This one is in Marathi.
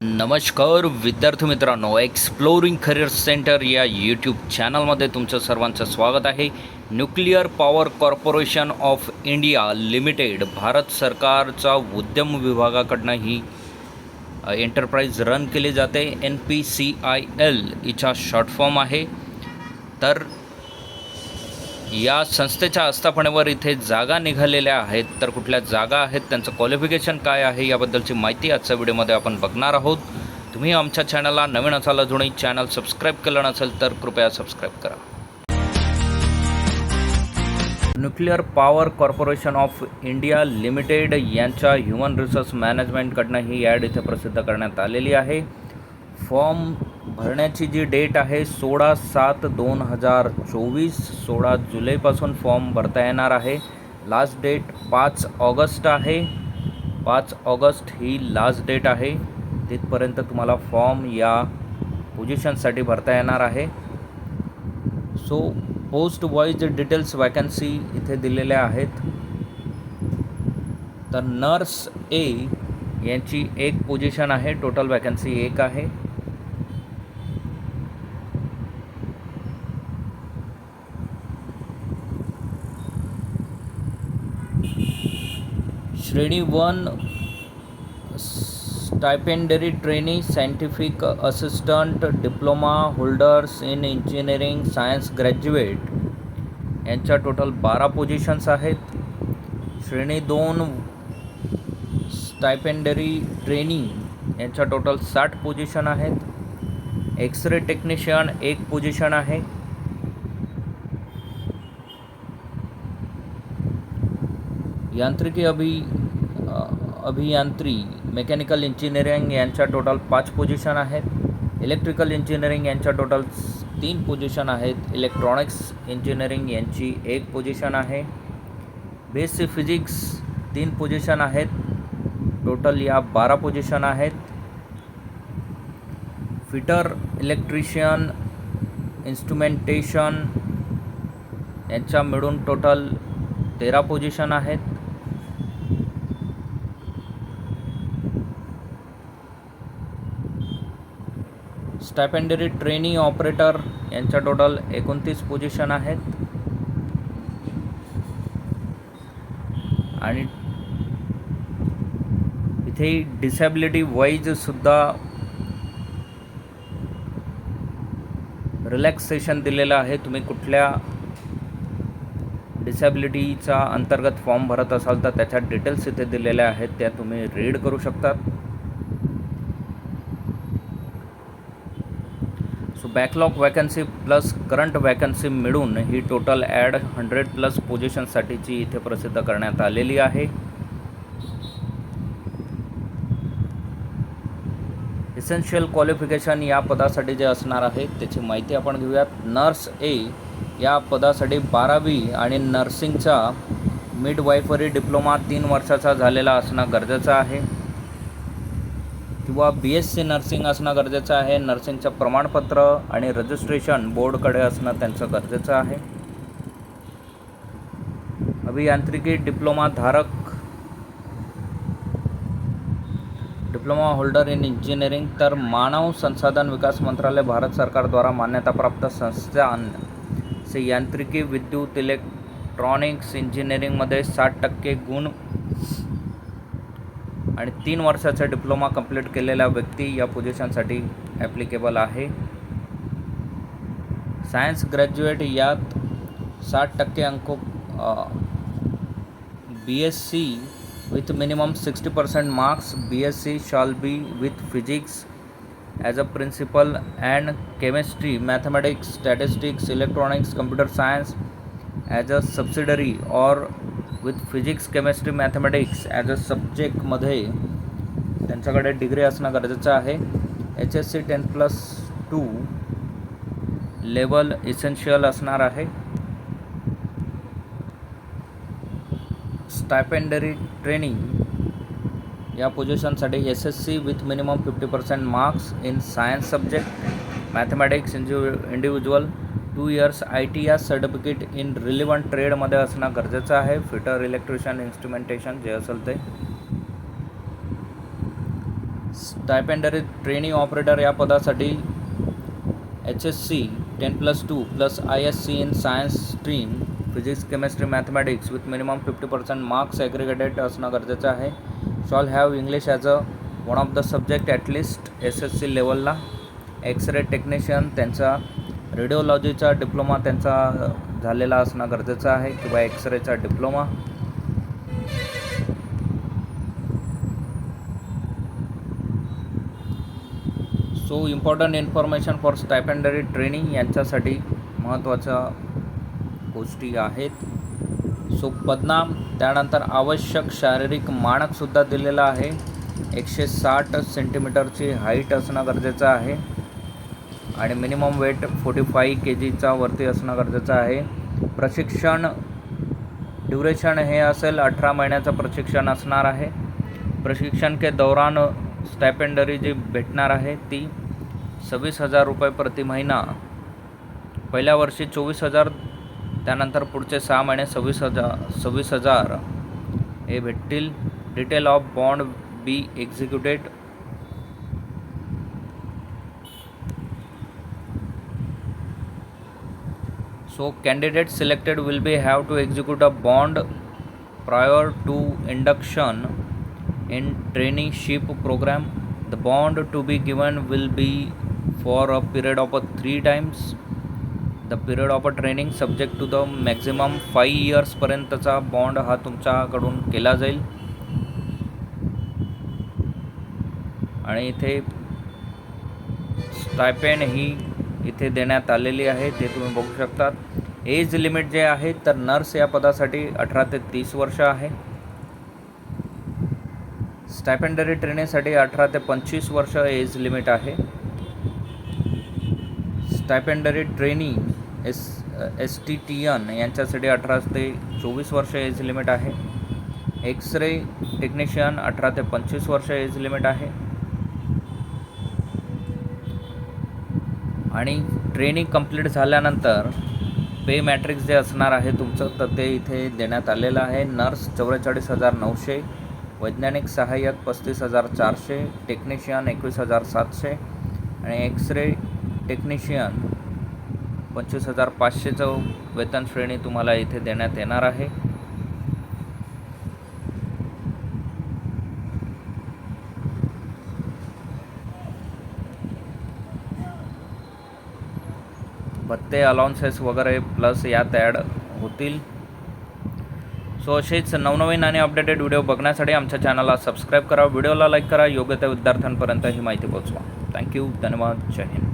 नमस्कार विद्यार्थी मित्रांनो एक्सप्लोरिंग करिअर सेंटर या यूट्यूब चॅनलमध्ये तुमचं सर्वांचं स्वागत आहे. Nuclear power corporation of India limited Bharat सरकारचा उद्यम विभागाकडनं ही एंटरप्राइज रन केली जाते. N P C I L हिचा शॉर्ट फॉर्म आहे. तर या संस्थेच्या आस्थापनेवर इथे जागा निघालेल्या आहेत. तर कुठल्या जागा आहेत? त्यांचं क्वालिफिकेशन काय आहे? याबद्दलची माहिती आजच्या व्हिडिओमध्ये आपण बघणार आहोत. तुम्ही आमच्या चॅनलला नवीन असाल अजूनही चॅनल सबस्क्राईब केलं नसेल तर कृपया सबस्क्राईब करा. Nuclear power corporation of India limited यांच्या ह्युमन रिसोर्स मॅनेजमेंटकडनं ही ॲड इथे प्रसिद्ध करण्यात आलेली आहे. फॉर्म भरण्याची जी डेट आहे सोळा सात दोन हजार चोवीस सोळा जुलैपासून फॉर्म भरता येणार आहे. लास्ट डेट पाच ऑगस्ट आहे. पाच ऑगस्ट ही लास्ट डेट आहे. तिथपर्यंत तुम्हाला फॉर्म या पोझिशनसाठी भरता येणार आहे. So post wise details vacancy इथे दिलेल्या आहेत. तर नर्स ए यांची एक पोझिशन आहे टोटल वॅकन्सी एक आहे. श्रेणी one stipendiary trainee scientific assistant diploma holders in engineering science graduate यांच्या टोटल बारा पोझिशन्स आहेत. श्रेणी दोन स्टायपेंडरी ट्रेनी यांच्या टोटल साठ पोझिशन आहेत. एक्स रे टेक्निशियन एक पोझिशन आहे. यांत्रिकी अभि, अभियांत्री मेकॅनिकल इंजिनिअरिंग यांच्या टोटल पाच पोझिशन आहेत. इलेक्ट्रिकल इंजिनिअरिंग यांच्या टोटल तीन पोझिशन आहेत. इलेक्ट्रॉनिक्स इंजिनिअरिंग यांची एक पोझिशन आहे. बी सी फिजिक्स तीन पोझिशन आहेत. टोटल या बारा पोझिशन आहेत. फिटर इलेक्ट्रिशियन इन्स्ट्रुमेंटेशन यांच्या मिळून टोटल तेरा पोझिशन आहेत. स्टायपेंडरी ट्रेनी ऑपरेटर यांच्या टोटल एकोणतीस पोझिशन आहेत. आणि इथे डिसॅबिलिटी वाईज सुद्धा रिलॅक्सेशन दिलेलं आहे. तुम्ही कुठल्या डिसॅबिलिटीचा अंतर्गत फॉर्म भरत असाल तर त्याच्या डिटेल्स इथे दिलेल्या आहेत. त्या तुम्ही रीड करू शकतात. Backlog vacancy plus current vacancy मिळून ही टोटल ॲड हंड्रेड प्लस पोझिशनसाठीची इथे प्रसिद्ध करण्यात आलेली आहे. इसेन्शियल क्वालिफिकेशन या पदासाठी जे असणार आहे त्याची माहिती आपण घेऊयात. नर्स ए या पदासाठी बारावी आणि नर्सिंगचा मिडवायफरी डिप्लोमा तीन वर्षाचा झालेला असणं गरजेचं आहे. किंवा बी एस सी नर्सिंग असणं गरजेचं आहे. नर्सिंगचं प्रमाणपत्र आणि रजिस्ट्रेशन बोर्डकडे असणं त्यांचं गरजेचं आहे. अभियांत्रिकी डिप्लोमा धारक डिप्लोमा होल्डर इन इंजिनिअरिंग तर मानव संसाधन विकास मंत्रालय भारत सरकारद्वारा मान्यताप्राप्त संस्थान. से यांत्रिकी विद्युत इलेक्ट्रॉनिक्स इंजिनिअरिंगमध्ये साठ टक्के गुण आणि तीन वर्षाचा डिप्लोमा कंप्लीट केलेला व्यक्ती या पोझिशनसाठी ॲप्लिकेबल आहे. सायन्स ग्रॅज्युएट यात साठ टक्के अंक B S C with minimum sixty percent marks B S C shall be with physics as a principal and chemistry mathematics statistics electronics computer science as a subsidiary or with physics chemistry mathematics as a सब्जेक्टमध्ये त्यांच्याकडे डिग्री असणं गरजेचं आहे. H S C ten plus two level essential असणार आहे. स्टायपेंडरी ट्रेनिंग या पोझिशनसाठी S S C with minimum fifty percent marks in science subject mathematics individual individual two years I T या सर्टिफिकेट इन रिलिव्हंट ट्रेडमध्ये असणं गरजेचं आहे. फिटर इलेक्ट्रिशियन इन्स्ट्रुमेंटेशन जे असेल ते. स्टायपेंडरी ट्रेनिंग ऑपरेटर या पदासाठी H S C ten plus two plus I S C in science stream physics chemistry mathematics with minimum fifty percent marks aggregated असणं गरजेचं आहे. Shall have English as a one of the subject at least S S C लेवलला एक्स रे टेक्निशियन त्यांचा रेडिओलॉजीचा डिप्लोमा त्यांचा झालेला असणं गरजेचं आहे किंवा एक्सरेचा diploma. So important information for stipendiary training यांच्यासाठी महत्त्वाच्या गोष्टी आहेत. सो पदनाम त्यानंतर आवश्यक शारीरिक मानकसुद्धा दिलेला आहे. एकशे साठ सेंटीमीटरची हाईट असणं गरजेचं आहे. आणि minimum weight forty five K जीचा वरती असणं गरजेचं आहे. प्रशिक्षण ड्युरेशन हे असेल अठरा महिन्याचं प्रशिक्षण असणार आहे. प्रशिक्षण के दौरान स्टॅपेंडरी जी भेटणार आहे ती सव्वीस हजार रुपये प्रति महिना. पहिल्या वर्षी चोवीस हजार त्यानंतर पुढचे सहा महिने सव्वीस हजार सव्वीस हजार. हे भेटतील. Detail of bond be executed So candidates selected will be have to execute a bond prior to induction in traineeship program. The bond to be given will be for a period of a three times. The period of a training subject to the maximum five इयर्सपर्यंतचा bond हा तुमच्याकडून केला जाईल आणि इथे स्टायपेंड ही इथे देण्यात आलेली आहे ते तुम्ही बघू शकतात. एज लिमिट जे आहे तर नर्स या पदासाठी अठरा ते तीस वर्ष आहे. स्टायपेंडरी ट्रेनिंगसाठी अठरा ते पंचवीस वर्ष एज लिमिट आहे. Stipendiary training S S T T N यांच्यासाठी अठरा ते चोवीस वर्ष एज लिमिट आहे. एक्स रे टेक्निशियन अठरा ते पंचवीस वर्ष एज लिमिट आहे. आणि ट्रेनिंग कंप्लीट झाल्यानंतर पे मॅट्रिक्स जे असणार आहे तुमचं तर ते इथे देण्यात आलेलं आहे. नर्स चौवेचाळीस हजार नऊशे वैज्ञानिक सहाय्यक पस्तीस हजार चारशे टेक्निशियन एकवीस हजार सातशे आणि एक्सरे टेक्निशियन पंचवीस हजार पाचशेचं वेतन श्रेणी तुम्हाला इथे देण्यात येणार आहे. भत्ते अलाउन्सेस वगैरे प्लस यात ॲड होतील. सो असेच नवनवीन आणि अपडेटेड व्हिडिओ बघण्यासाठी आमच्या चॅनलला सबस्क्राईब करा. व्हिडिओला लाईक करा. योग्य त्या विद्यार्थ्यांपर्यंत ही माहिती पोहोचवा. थँक्यू धन्यवाद. जय हिंद.